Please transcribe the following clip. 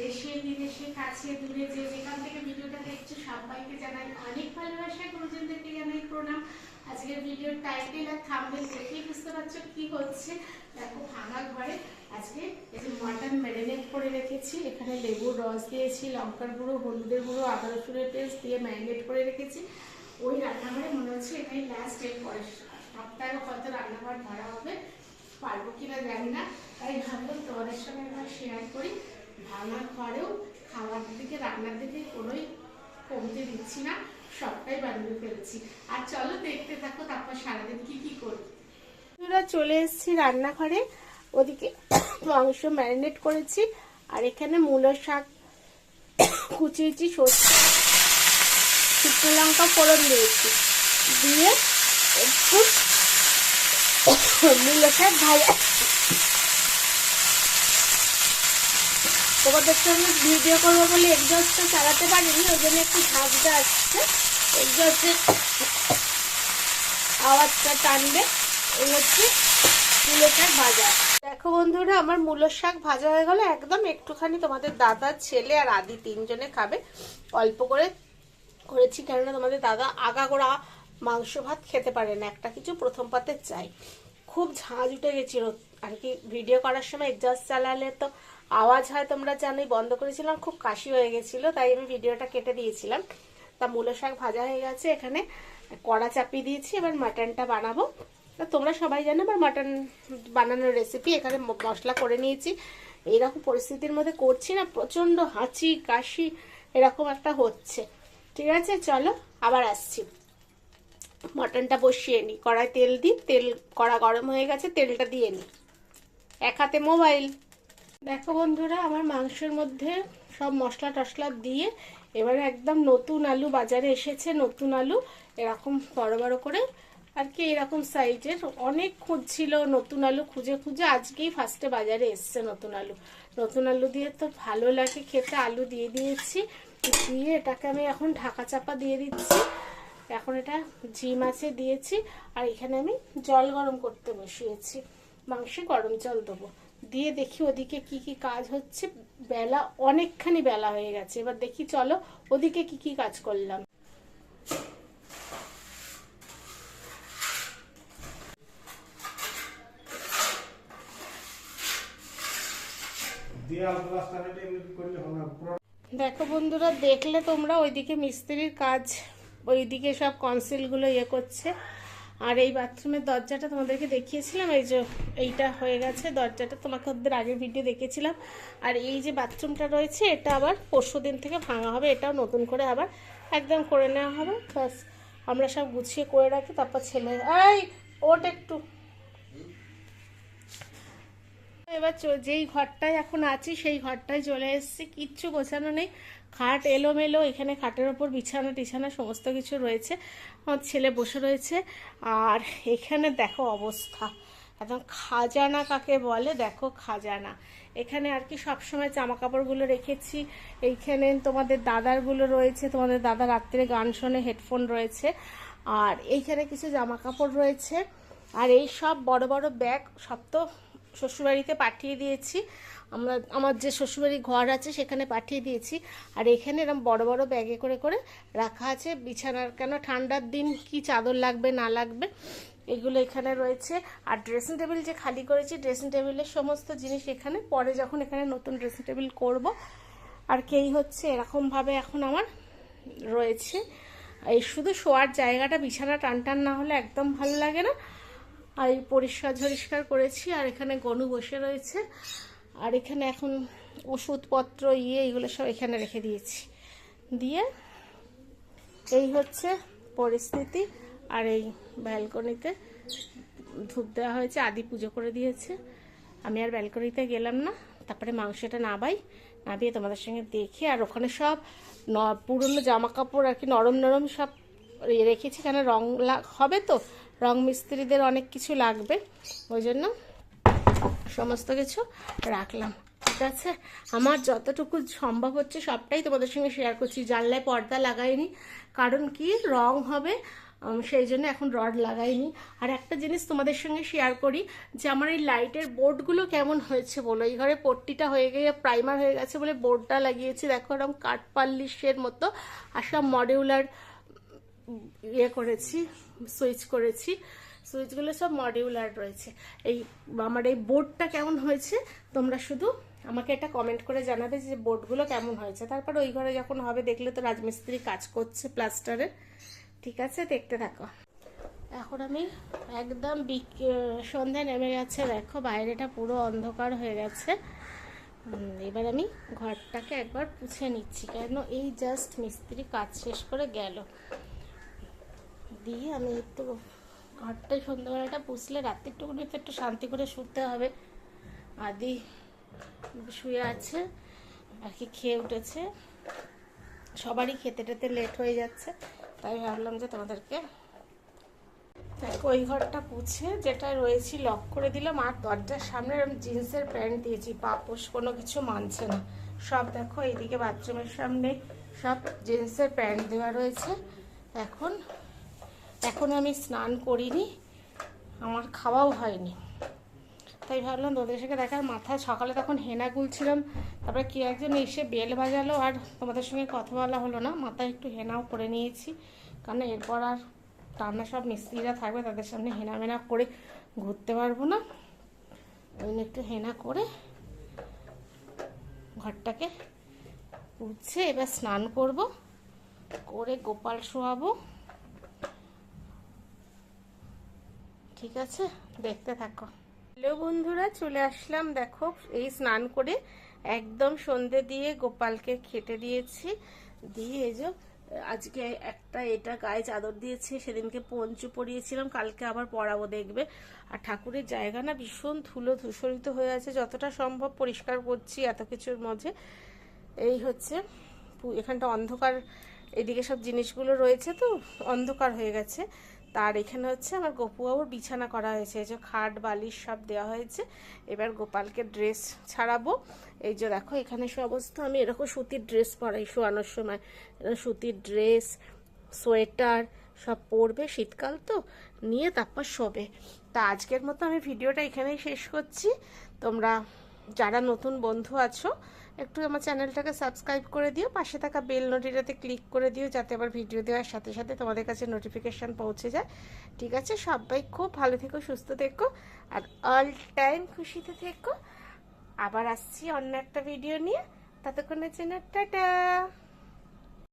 দেশে, বিদেশে, কাছে, দূরে যে যেখান থেকে ভিডিওটা দেখছ, সবাইকে জানাই অনেক ভালোবাসা। গুরুজনদেরকে জানাই প্রণাম। আজকের ভিডিওর টাইটেল আর থাম্বনেল দেখেই বুঝতে পারছ কি হচ্ছে। দেখো, ভাঙা ঘরে। আজকে এই যে মটন ম্যারিনেট করে রেখেছি। এখানে লেবুর রস দিয়েছি, লঙ্কার গুঁড়ো, হলুদের গুঁড়ো, আদা রসুনের পেস্ট দিয়ে ম্যারিনেট করে রেখেছি। ওই রান্নাঘরে মনে হচ্ছে এটাই লাস্ট এর পরে সপ্তাহে হয়তো রান্নাঘর ধরা হবে, পারব কিনা জানি না। তাই ভাবলাম তোমাদের সঙ্গে একবার শেয়ার করি। ভাঙা ঘরেও খাওয়ার দিকে রান্নার দিকে কোনোই কমতে দিচ্ছি না, সবটাই বানিয়ে ফেলছি। আর চলো দেখতে থাকো তারপর সারাদিন কি কি করি। চলে এসেছি রান্নাঘরে, ওদিকে মাংস ম্যারিনেট করেছি, আর এখানে মূলো শাক কুচিয়েছি সর্ষে, শুকনো লঙ্কা ফোড়ন দিয়েছি। দিয়ে একটু মূলো শাক ভাজা তোমাদের সঙ্গে ভিডিও করব বলে এক্সস্টটা চালাতে পারিনি, ওই জন্য একটু ঝাঁকটা আসছে। এক্সস্টের আওয়াজটা টানবে, এই হচ্ছে মূলো শাক ভাজা। দেখো বন্ধুরা, আমার মূলো শাক ভাজা হয়ে গেল। একদম একটুখানি তোমাদের দাদা, ছেলে আর আদি তিনজনে খাবে। অল্প করে করেছি, কেননা তোমাদের দাদা আগাগোড়া মাংস ভাত খেতে পারে না। একটা কিছু প্রথম পাতে চাই। খুব ঝাঁজ উঠে গেছিল। আর কি ভিডিও করার সময় এক্সস্ট চালালে তো আওয়াজ হয় তোমরা জানোই বন্ধ করেছিলাম, খুব কাশি হয়ে গেছিল, তাই আমি ভিডিওটা কেটে দিয়েছিলাম। তা মূলো শাক ভাজা হয়ে গেছে, এখানে কড়া চাপিয়ে দিয়েছি, এবার মাটনটা বানাবো। তা তোমরা সবাই জানো, আমার মাটন বানানোর রেসিপি এখানে মশলা করে নিয়েছি। এইরকম পরিস্থিতির মধ্যে করছি না প্রচণ্ড হাঁচি, কাশি, এরকম একটা হচ্ছে। ঠিক আছে, চলো আবার আসছি। মটনটা বসিয়ে নিই কড়াই তেল দিই, তেল কড়া গরম হয়ে গেছে, তেলটা দিয়ে নিই। এক হাতে মোবাইল। দেখো বন্ধুরা, আমার মাংসের মধ্যে সব মশলা টশলা দিয়ে এবারে একদম নতুন আলু বাজারে এসেছে, নতুন আলু, এরকম বড় বড় করে, আর কি এরকম সাইজের। অনেক খুঁজছিল নতুন আলু খুঁজে খুঁজে, আজকেই ফার্স্টে বাজারে এসছে নতুন আলু। নতুন আলু দিয়ে তো ভালো লাগে খেতে, আলু দিয়ে দিয়েছি, দিয়ে এটাকে আমি এখন ঢাকা চাপা দিয়ে দিচ্ছি। এখন এটা ঝি মাছে দিয়েছি, আর এখানে আমি জল গরম করতে বসিয়েছি। মাংসে গরম জল দেবো। দিয়ে দেখি ওদিকে কি কি কাজ হচ্ছে। বেলা অনেকখানি বেলা হয়ে গেছে। এবার দেখি চলো ওদিকে কি কি কাজ করলাম। দেখো বন্ধুরা দেখলে তোমরা ওইদিকে মিস্ত্রির কাজ ওইদিকে সব কনসিলগুলো ইয়ে করছে। আর এই বাথরুমের দরজাটা তোমাদেরকে দেখিয়েছিলাম, এই যে এইটা হয়ে গেছে দরজাটা, তোমাকে ওদের আগের ভিডিও দেখেছিলাম। আর এই যে বাথরুমটা রয়েছে, এটা আবার পরশু দিন থেকে ভাঙা হবে, এটাও নতুন করে আবার একদম করে নেওয়া হবে। ব্যাস, আমরা সব গুছিয়ে করে রাখি, তারপর ছেলে এই ওট একটু। এবার যেই ঘরটায় এখন আছি, সেই ঘরটায় চলে এসেছি। কিচ্ছু গোছানো নেই। খাট এলোমেলো, এখানে খাটের ওপর বিছানা টিছানা সমস্ত কিছু রয়েছে। আমার ছেলে বসে রয়েছে। আর এখানে দেখো অবস্থা। একদম খাজানা কাকে বলে? দেখো খাজানা। এখানে আর কি সবসময় জামা কাপড়গুলো রেখেছি। এইখানে তোমাদের দাদারগুলো রয়েছে। তোমাদের দাদা রাত্রে গান শোনে, হেডফোন রয়েছে। আর এইখানে কিছু জামা কাপড় রয়েছে। আর এই সব বড় বড় ব্যাগ, সব তো শ্বশুরবাড়িতে পাঠিয়ে দিয়েছি। আমরা, আমার যে শ্বশুরবাড়ি ঘর আছে সেখানে পাঠিয়ে দিয়েছি। আর এখানে এরকম বড় বড় ব্যাগে করে করে রাখা আছে। বিছানার কেন ঠান্ডার দিন কি চাদর লাগবে, না লাগবে, এগুলো এখানে রয়েছে। আর ড্রেসিং টেবিল যে খালি করেছি ড্রেসিং টেবিলের সমস্ত জিনিস এখানে। পরে যখন এখানে নতুন ড্রেসিং টেবিল করব। আর কেই হচ্ছে, এরকমভাবে এখন আমার রয়েছে। এই শুধু শোয়ার জায়গাটা, বিছানা টান টান না হলে একদম ভালো লাগে না। আর এই পরিষ্কার ঝরিষ্কার করেছি, আর এখানে গনু বসে রয়েছে, আর এখানে এখন ওষুধপত্র ইয়ে এগুলো সব এখানে রেখে দিয়েছি। দিয়ে এই হচ্ছে পরিস্থিতি, আর এই ব্যালকনিতে ধূপ দেওয়া হয়েছে, আদি পুজো করে দিয়েছে। আমি আর ব্যালকনিতে গেলাম না, তারপরে মাংসটা নাবাই, নাবিয়ে তোমাদের সঙ্গে দেখে, আর ওখানে সব ন, পুরনো জামা কাপড় আর কি নরম নরম সব রেখেছি, কেন রং হবে তো? রং মিস্ত্রিদের অনেক কিছু লাগবে ওই জন্য সমস্ত কিছু রাখলাম। ঠিক আছে? আমার যতটুকু সম্ভব হচ্ছে সবটাই তোমাদের সঙ্গে শেয়ার করছি। জানলায় পর্দা লাগাইনি, কারণ কি? রং হবে সেই জন্য এখন রড লাগাইনি। আর একটা জিনিস তোমাদের সঙ্গে শেয়ার করি, যে আমার এই লাইটের বোর্ডগুলো কেমন হয়েছে বলো? এই ঘরে পট্টিটা হয়ে গিয়ে প্রাইমার হয়ে গেছে বলে বোর্ডটা লাগিয়েছি। দেখো এরকম কাঠপাল্লিশের মতো, আর সব মডিউলার ইয়ে করেছি সুইচ করেছি। সুইচগুলো সব মডিউলার রয়েছে। এই আমার এই বোর্ডটা কেমন হয়েছে, তোমরা শুধু আমাকে এটা কমেন্ট করে জানাবে যে বোর্ডগুলো কেমন হয়েছে। তারপর ওই ঘরে যখন হবে, দেখলে তো রাজমিস্ত্রি কাজ করছে প্লাস্টারে ঠিক আছে, দেখতে থাকো। এখন আমি একদম বিক সন্ধ্যা নেমে গেছে, দেখো বাইরেটা পুরো অন্ধকার হয়ে গেছে। এবার আমি ঘরটাকে একবার পুছে নিচ্ছি, কেন এই জাস্ট মিস্ত্রি কাজ শেষ করে গেল। দিয়ে আমি একটু ঘরটাই সন্ধ্যাবেলাটা পুষলে, রাত্রিটুকুনি তো একটু শান্তি করে শুতে হবে। আদি শুয়ে আছে আর কি খেয়ে উঠেছে। সবারই খেতে টেতে লেট হয়ে যাচ্ছে, তাই ভাবলাম যে তোমাদেরকে ওই ঘরটা পুছে যেটা রয়েছি লক করে দিলাম, আর দরজার সামনে জিন্সের প্যান্ট দিয়েছি, পাপোশ কোনো কিছু মানছে না। সব দেখো, এইদিকে বাথরুমের সামনে সব জিন্সের প্যান্ট দেওয়া রয়েছে। এখন এখন আমি স্নান করিনি, আমার খাওয়াও হয়নি। তাই ভাবলাম তোদের সঙ্গে দেখার মাথায় সকালে তখন হেনা গুলছিলাম, তারপরে কি একজন এসে বেল বাজালো আর তোমাদের সঙ্গে কথা বলা হলো না, মাথায় একটু হেনাও করে নিয়েছি। কারণ এরপর আর টানা সব মিস্ত্রিরা থাকবে, তাদের সামনে হেনা মেনা করে ঘুরতে পারব না। ওই একটু হেনা করে ঘরটাকে উঠছে, এবার স্নান করব, করে গোপাল শোয়াবো। ঠিক আছে? দেখতে থাকো। হ্যালো বন্ধুরা, চলে আসলাম দেখো, এই স্নান করে একদম সন্ধে দিয়ে গোপালকে খেতে দিয়েছি। দিয়ে এই যে, আজকে একটা এটা গায়ে চাদর দিয়েছি, সেদিনকে পঞ্চু পরিয়েছিলাম, কালকে আবার পরাবো দেখবে। আর ঠাকুরের জায়গা না ভীষণ ধুলো ধূসরিত হয়ে আছে, যতটা সম্ভব পরিষ্কার করছি এত কিছুর মাঝে এই হচ্ছে এখানটা অন্ধকার, এদিকে সব জিনিসগুলো রয়েছে তো, অন্ধকার হয়ে গেছে। তার এখানে হচ্ছে আমার গপুবাবুর বিছানা করা হয়েছে। এই যে খাট, বালিশ সব দেওয়া হয়েছে। এবার গোপালকে ড্রেস ছাড়াবো। এই যে দেখো, এখানে সমস্ত আমি এরকম সুতির ড্রেস পরাই শোয়ানোর সময়। সুতির ড্রেস সোয়েটার সব পরবে শীতকাল তো। নিয়ে তারপর শোবে। তা আজকের মতো আমি ভিডিওটা এখানেই শেষ করছি। তোমরা যারা নতুন বন্ধু আছো একটু আমার চ্যানেলটাকে সাবস্ক্রাইব করে দিও, পাশে থাকা বেল নোটিটাতে ক্লিক করে দিও যাতে আবার ভিডিও দেওয়ার সাথে সাথে তোমাদের কাছে নোটিফিকেশান পৌঁছে যায়। ঠিক আছে, সবাই খুব ভালো থেকো, সুস্থ থেকো, আর অল টাইম খুশিতে থেকো। আবার আসছি অন্য একটা ভিডিও নিয়ে। ততক্ষণের জন্য টাটা!